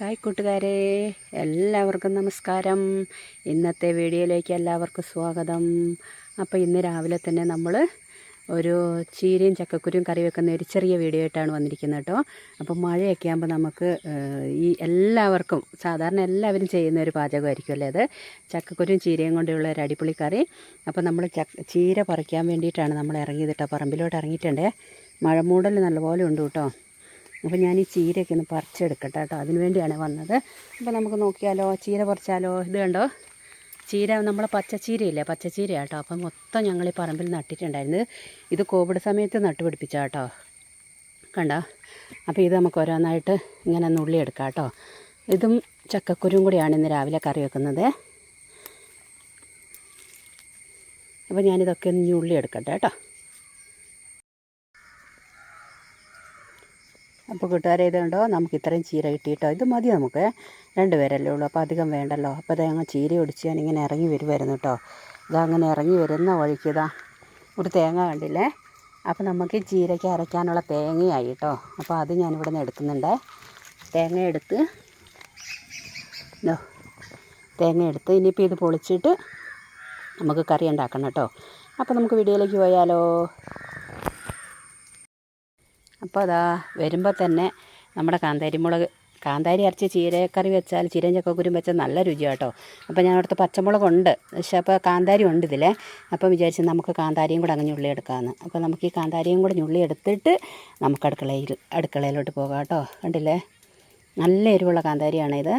Hi കൂട്ടുകാരെ എല്ലാവർക്കും നമസ്കാരം. ഇന്നത്തെ വീഡിയോയിലേക്ക് എല്ലാവർക്കും സ്വാഗതം. അപ്പോൾ ഇന്ന് രാവിലെ തന്നെ നമ്മൾ ഒരു ചീരയും ചക്കക്കുരും കറി വെക്കുന്ന ഒരു ചെറിയ വീഡിയോ ആയിട്ടാണ് വന്നിരിക്കുന്നത് കേട്ടോ. അപ്പോൾ മഴയൊക്കെ ആകുമ്പോൾ നമുക്ക് ഈ എല്ലാവർക്കും സാധാരണ എല്ലാവരും ചെയ്യുന്ന ഒരു പാചകമായിരിക്കും അല്ലേ അത്? ചക്കക്കുരും ചീരയും കൊണ്ടുള്ള ഒരു അടിപൊളി കറി. അപ്പോൾ നമ്മൾ ചീര പറിക്കാൻ വേണ്ടിയിട്ടാണ് നമ്മൾ ഇറങ്ങിയത് കേട്ടോ. പറമ്പിലോട്ട് ഇറങ്ങിയിട്ടുണ്ടേ. മഴമൂടൽ നല്ലപോലെ ഉണ്ട് കേട്ടോ. അപ്പോൾ ഞാൻ ഈ ചീരയൊക്കെ ഒന്ന് പറിച്ചെടുക്കട്ടെ കേട്ടോ. അതിന് വേണ്ടിയാണ് വന്നത്. അപ്പോൾ നമുക്ക് നോക്കിയാലോ ചീര പറിച്ചാലോ? ഇത് കണ്ടോ? ചീര നമ്മളെ പച്ചച്ചീരയില്ലേ? പച്ചച്ചീര കേട്ടോ. അപ്പം മൊത്തം ഞങ്ങൾ ഈ പറമ്പിൽ നട്ടിട്ടുണ്ടായിരുന്നു ഇത് കോവിഡ് സമയത്ത് നട്ടുപിടിപ്പിച്ച കേട്ടോ. കണ്ടോ? അപ്പോൾ ഇത് നമുക്ക് ഓരോന്നായിട്ട് ഇങ്ങനെ നുള്ളി എടുക്കാം കേട്ടോ. ഇതും ചക്കക്കുരും കൂടിയാണ് ഇന്ന് രാവിലെ കറി വെക്കുന്നത്. അപ്പോൾ ഞാനിതൊക്കെ ഒന്ന് ഉള്ളി എടുക്കട്ടെ കേട്ടോ. അപ്പോൾ കൂട്ടുകാരെ ഇത് കണ്ടോ നമുക്ക് ഇത്രയും ചീര കിട്ടിയിട്ടോ? ഇത് മതി നമുക്ക്. രണ്ട് പേരല്ലേ ഉള്ളൂ. അപ്പോൾ അധികം വേണ്ടല്ലോ. അപ്പോൾ അത് ഞങ്ങൾ ചീര ഒടിച്ച് ഞാൻ ഇങ്ങനെ ഇറങ്ങി വരുമായിരുന്നു കേട്ടോ ഇതാ അങ്ങനെ ഇറങ്ങി വരുന്ന വഴിക്ക് ഇതാ ഒരു തേങ്ങ കണ്ടില്ലേ? അപ്പോൾ നമുക്ക് ചീരയ്ക്ക് അരയ്ക്കാനുള്ള തേങ്ങയായി കേട്ടോ അപ്പോൾ അത് ഞാനിവിടെ നിന്ന് എടുക്കുന്നുണ്ട്. തേങ്ങ എടുത്ത് ഇതോ തേങ്ങ എടുത്ത് ഇനിയിപ്പോൾ ഇത് പൊളിച്ചിട്ട് നമുക്ക് കറി ഉണ്ടാക്കണം കേട്ടോ അപ്പോൾ നമുക്ക് വീഡിയോയിലേക്ക് പോയാലോ? അപ്പോൾ അതാ വരുമ്പോൾ തന്നെ നമ്മുടെ കാന്താരി മുളക് കാന്താരി അരച്ച് ചീരക്കറി വെച്ചാൽ ചീരയും ചക്കക്കുരും വെച്ചാൽ നല്ല രുചിയാണ് കേട്ടോ അപ്പോൾ ഞാൻ അവിടുത്തെ പച്ചമുളകുണ്ട്. പക്ഷേ അപ്പോൾ കാന്താരി ഉണ്ട് ഇതിലെ. അപ്പോൾ വിചാരിച്ച് നമുക്ക് കാന്താരിയും കൂടെ അങ്ങ് ഞുള്ളി എടുക്കാമെന്ന് അപ്പോൾ നമുക്ക് ഈ കാന്താരിയും കൂടെ ഞുള്ളി എടുത്തിട്ട് നമുക്ക് അടുക്കളയിൽ അടുക്കളയിലോട്ട് പോകാം കേട്ടോ കണ്ടില്ലേ? നല്ല എരിവുള്ള കാന്താരിയാണ് ഇത്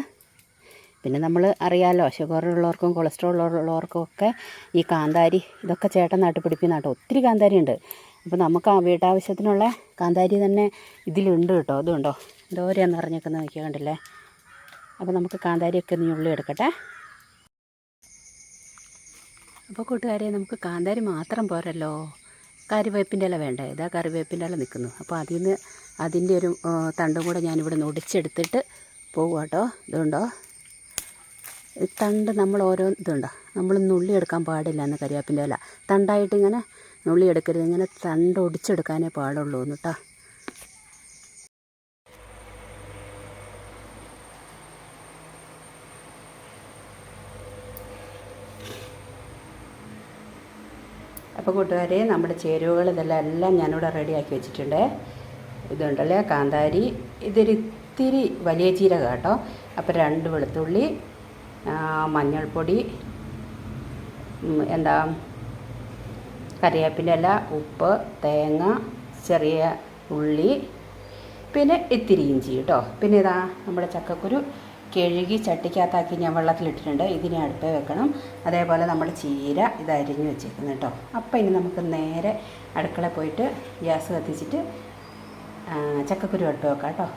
പിന്നെ നമ്മൾ അറിയാമല്ലോ ഷുഗറുള്ളവർക്കും കൊളസ്ട്രോൾ ഉള്ളവർക്കും ഒക്കെ ഈ കാന്താരി ഇതൊക്കെ ചേട്ടൻ നട്ടുപിടിപ്പിക്കുന്ന കേട്ടോ ഒത്തിരി കാന്താരി ഉണ്ട് അപ്പോൾ നമുക്ക് ആ വീട്ടാവശ്യത്തിനുള്ള കാന്താരി തന്നെ ഇതിലുണ്ട് കേട്ടോ. അതുണ്ടോ? ദോരയെന്ന് അറിഞ്ഞേക്കുന്ന നോക്കിയാൽ കണ്ടില്ലേ? അപ്പോൾ നമുക്ക് കാന്താരിയൊക്കെ ഒന്ന് ഉള്ളി എടുക്കട്ടെ. അപ്പോൾ കൂട്ടുകാരെ നമുക്ക് കാന്താരി മാത്രം പോരല്ലോ. കറിവേപ്പിന്റെ ഇല വേണ്ടേ? ഇതാ കറിവേപ്പിന്റെ ഇല നിൽക്കുന്നു അപ്പോൾ അതിൽ നിന്ന് അതിന്റെ ഒരു തണ്ടും കൂടെ ഞാനിവിടെ നിന്ന് ഒടിച്ചെടുത്തിട്ട് പോകും കേട്ടോ. ഇതുണ്ടോ? തണ്ട് നമ്മൾ ഓരോ ഇതുണ്ടോ? നമ്മൾ നുള്ളി എടുക്കാൻ പാടില്ല എന്ന് കരിവേപ്പിന്റെ ഇല. തണ്ടായിട്ട് ഇങ്ങനെ നുള്ളി എടുക്കരുത് ഇങ്ങനെ തണ്ട് ഒടിച്ചെടുക്കാനേ പാടുള്ളൂ എന്ന് കേട്ടോ അപ്പോൾ കൂട്ടുകാരെ നമ്മുടെ ചേരുവകൾ ഇതെല്ലാം എല്ലാം ഞാനിവിടെ റെഡിയാക്കി വെച്ചിട്ടുണ്ട്. ഇതുണ്ടല്ലേ കാന്താരി. ഇതൊരു ഇത്തിരി വലിയ ജീരകം കേട്ടോ അപ്പോൾ രണ്ട് വെളുത്തുള്ളി മഞ്ഞൾപ്പൊടി എന്താ കറിവേപ്പിന്റെ ഇല ഉപ്പ് തേങ്ങ ചെറിയ ഉള്ളി പിന്നെ ഇത്തിരി ഇഞ്ചി കേട്ടോ പിന്നെ ഇതാ നമ്മുടെ ചക്കക്കുരു കഴുകി ചട്ടിക്കകത്താക്കി ഞാൻ വെള്ളത്തിലിട്ടിട്ടുണ്ട്. ഇതിനെ അടുപ്പേ വെക്കണം. അതേപോലെ നമ്മൾ ചീര ഇത് അരിഞ്ഞ് വെച്ചേക്കുന്നു കേട്ടോ അപ്പോൾ ഇനി നമുക്ക് നേരെ അടുക്കള പോയിട്ട് ഗ്യാസ് കത്തിച്ചിട്ട് ചക്കക്കുരു അടുപ്പ് വെക്കാം കേട്ടോ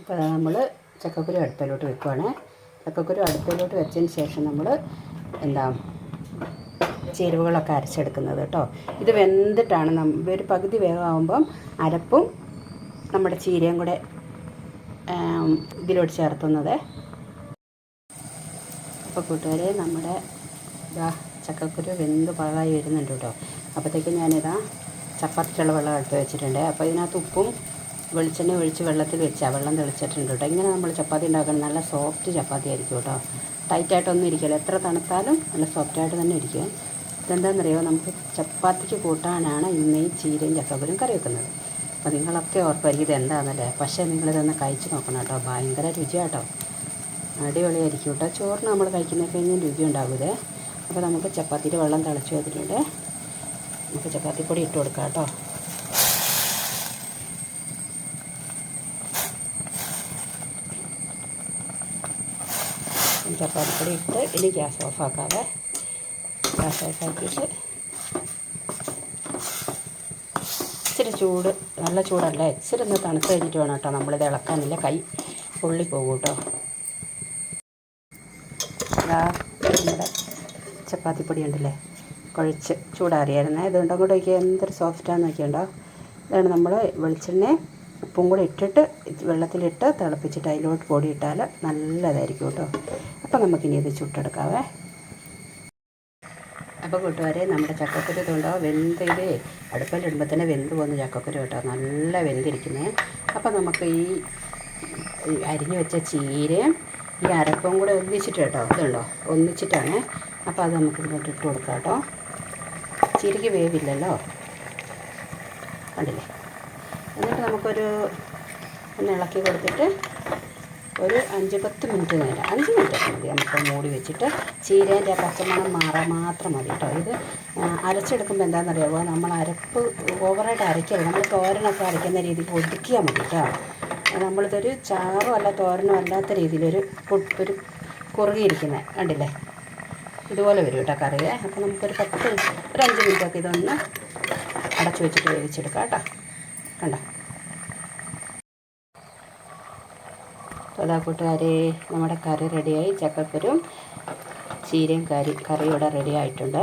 അപ്പോൾ നമ്മൾ ചക്കക്കുരു അടുപ്പിലോട്ട് വെക്കുവാണ്. ചക്കക്കുരു അടുപ്പിലോട്ട് വെച്ചതിന് ശേഷം നമ്മൾ എന്താ ചേരുവകളൊക്കെ അരച്ചെടുക്കുന്നത് കേട്ടോ. ഇത് വെന്തിട്ടാണ് നം ഒരു പകുതി വേഗമാകുമ്പം അരപ്പും നമ്മുടെ ചീരയും കൂടെ ഇതിലോട്ട് ചേർത്തുന്നത്. അപ്പോൾ കൂട്ടുകാരെ നമ്മുടെ ഇതാ ചക്കക്കുരു വെന്ത് പാകമായി വരുന്നുണ്ട് കേട്ടോ. അപ്പോഴത്തേക്കും ഞാനിതാ ചപ്പാത്തിക്കുള്ള വെള്ളം എടുത്ത് വെച്ചിട്ടുണ്ട്. അപ്പോൾ ഇതിനകത്ത് ഉപ്പും വെളിച്ചെണ്ണ ഒഴിച്ച് വെള്ളത്തിൽ വെച്ചാൽ വെള്ളം തെളിച്ചിട്ടുണ്ട് കേട്ടോ. ഇങ്ങനെ നമ്മൾ ചപ്പാത്തി ഉണ്ടാക്കണം നല്ല സോഫ്റ്റ് ചപ്പാത്തി ആയിരിക്കും കേട്ടോ ടൈറ്റായിട്ടൊന്നും ഇരിക്കില്ല. എത്ര തണുത്താലും നല്ല സോഫ്റ്റായിട്ട് തന്നെ ഇരിക്കും. ഇതെന്താണെന്നറിയോ നമുക്ക് ചപ്പാത്തിക്ക് കൂട്ടാനാണ് ഇന്ന് ഈ ചീരയും ചക്കപ്പുരും കറി വെക്കുന്നത്. അപ്പോൾ നിങ്ങളൊക്കെ ഓർപ്പായിരിക്കും ഇതെന്താണെന്നല്ലേ പക്ഷേ നിങ്ങളിതൊന്ന് കഴിച്ച് നോക്കണം കേട്ടോ. ഭയങ്കര രുചിയാട്ടോ. അടിപൊളിയായിരിക്കും കേട്ടോ. ചോറിന് നമ്മൾ കഴിക്കുന്നത് കഴിഞ്ഞാൽ രുചി ഉണ്ടാകുമേ അപ്പോൾ നമുക്ക് ചപ്പാത്തിയുടെ വെള്ളം തിളച്ച് വെച്ചിട്ടുണ്ട് നമുക്ക് ചപ്പാത്തി ചപ്പാത്തിപ്പൊടി ഇട്ട് കൊടുക്കാം കേട്ടോ. ചപ്പാത്തിപ്പൊടി ഇട്ട് ഇനി ഗ്യാസ് ഓഫാക്കാതെ ഗ്യാസ് ഓഫാക്കിയിട്ട് ഇച്ചിരി ചൂട് നല്ല ചൂടല്ല? ഇച്ചിരി ഒന്ന് തണുത്ത് കഴിഞ്ഞിട്ട് വേണം കേട്ടോ നമ്മളിത് ഇളക്കാനില്ല കൈ പൊള്ളി പോകും കേട്ടോ. ഇതാ നമ്മുടെ ചപ്പാത്തിപ്പൊടി ഉണ്ടല്ലേ? കുഴച്ച് ചൂടാറിയായിരുന്നേ. ഇതുകൊണ്ട് അങ്ങോട്ട് നോക്കിയാൽ എന്തൊരു സോഫ്റ്റാന്ന് നോക്കിയുണ്ടോ? ഇതാണ് നമ്മൾ വെളിച്ചെണ്ണ ഉപ്പും കൂടെ ഇട്ടിട്ട് വെള്ളത്തിലിട്ട് തിളപ്പിച്ചിട്ട് അതിലോട്ട് പൊടി ഇട്ടാൽ നല്ലതായിരിക്കും കേട്ടോ. അപ്പം നമുക്കിനി ഇത് ചുട്ടെടുക്കാവേ. അപ്പോൾ കൂട്ടുകാരെ നമ്മുടെ ചക്കക്കുരു ഇതുണ്ടോ? വെന്ത് ഇത് അടുപ്പിലിടുമ്പോൾ തന്നെ വെന്ത് പോകുന്ന ചക്കക്കുരു കേട്ടോ. നല്ല വെന്തിരിക്കുന്നത് അപ്പോൾ നമുക്ക് ഈ ഈ അരിഞ്ഞു വെച്ച ചീരയും ഈ അരപ്പും കൂടെ ഒന്നിച്ചിട്ട് കേട്ടോ. ഇതുണ്ടോ? ഒന്നിച്ചിട്ടാണ്. അപ്പോൾ അത് നമുക്ക് ഇങ്ങോട്ട് ഇട്ട് കൊടുക്കാം കേട്ടോ. ചിരിക്ക് വേവില്ലല്ലോ? കണ്ടില്ലേ? എന്നിട്ട് നമുക്കൊരു ഒന്ന് ഇളക്കി കൊടുത്തിട്ട് ഒരു അഞ്ച് പത്ത് മിനിറ്റ് നേരം. അഞ്ച് മിനിറ്റ് മതി. നമുക്ക് മൂടി വെച്ചിട്ട് ചീരേന്റെ പച്ചമണം മാറാൻ മാത്രം മതി കേട്ടോ. ഇത് ആ, അരച്ചെടുക്കുമ്പോൾ എന്താണെന്നറിയാമോ നമ്മൾ അരപ്പ് ഓവറായിട്ട് അരയ്ക്കരുത്. നമ്മൾ തോരനൊക്കെ അരയ്ക്കുന്ന രീതിക്ക് ഒതുക്കിയാൽ മതി കേട്ടോ. നമ്മളിതൊരു ചാറും അല്ല തോരനും അല്ലാത്ത രീതിയിലൊരു ഒരു കുറുകിയിരിക്കുന്നത് കണ്ടില്ലേ? ഇതുപോലെ വരും കേട്ടോ കറിയെ അപ്പോൾ നമുക്കൊരു പത്ത് ഒരു അഞ്ച് മിനിറ്റൊക്കെ ഇതൊന്ന് അടച്ചു വെച്ചിട്ട് വേവിച്ചെടുക്കാം കേട്ടോ. കണ്ടോ? അതാ കൂട്ടുകാരെ നമ്മുടെ കറി റെഡിയായി. ചക്കക്കുരും ചീരയും കറി കറിയോടെ റെഡി ആയിട്ടുണ്ട്.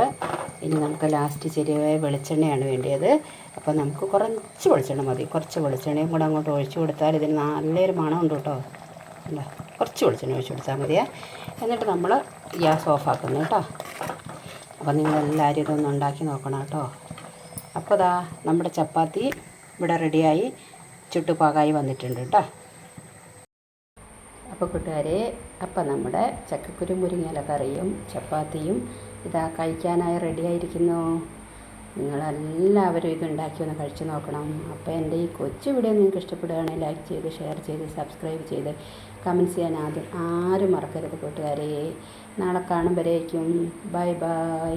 ഇനി നമുക്ക് ലാസ്റ്റ് ചെറിയ വെളിച്ചെണ്ണയാണ് വേണ്ടിയത്. അപ്പോൾ നമുക്ക് കുറച്ച് വെളിച്ചെണ്ണ മതി. കുറച്ച് വെളിച്ചെണ്ണയും കൂടെ അങ്ങോട്ട് ഒഴിച്ചു കൊടുത്താൽ ഇതിന് നല്ലൊരു മണമുണ്ട് കേട്ടോ. അല്ല കുറച്ച് വെളിച്ചെണ്ണ ഒഴിച്ചു കൊടുത്താൽ മതിയേ. എന്നിട്ട് നമ്മൾ ഗ്യാസ് ഓഫാക്കുന്നു കേട്ടോ. അപ്പോൾ നിങ്ങളെല്ലാവരും ഇതൊന്ന് ഉണ്ടാക്കി നോക്കണം കേട്ടോ. അപ്പോൾ ദാ നമ്മുടെ ചപ്പാത്തി ഇവിടെ റെഡിയായി. ചുട്ടുപാകായി വന്നിട്ടുണ്ട് കേട്ടോ. അപ്പോൾ കൂട്ടുകാരെ അപ്പം നമ്മുടെ ചക്കക്കുരു മുരിങ്ങയില കറിയും ചപ്പാത്തിയും ഇതാ കഴിക്കാനായി റെഡിയായിരിക്കുന്നു നിങ്ങളെല്ലാവരും ഇതുണ്ടാക്കി ഒന്ന് കഴിച്ചു നോക്കണം. അപ്പോൾ എന്റെ ഈ കൊച്ചു വീഡിയോ നിങ്ങൾക്ക് ഇഷ്ടപ്പെടുകയാണെങ്കിൽ ലൈക്ക് ചെയ്ത് ഷെയർ ചെയ്ത് സബ്സ്ക്രൈബ് ചെയ്ത് കമന്റ്സ് ചെയ്യാൻ ആദ്യം ആരും മറക്കരുത് കൂട്ടുകാരെ. നാളെ കാണുമ്പോഴേക്കും. Bye bye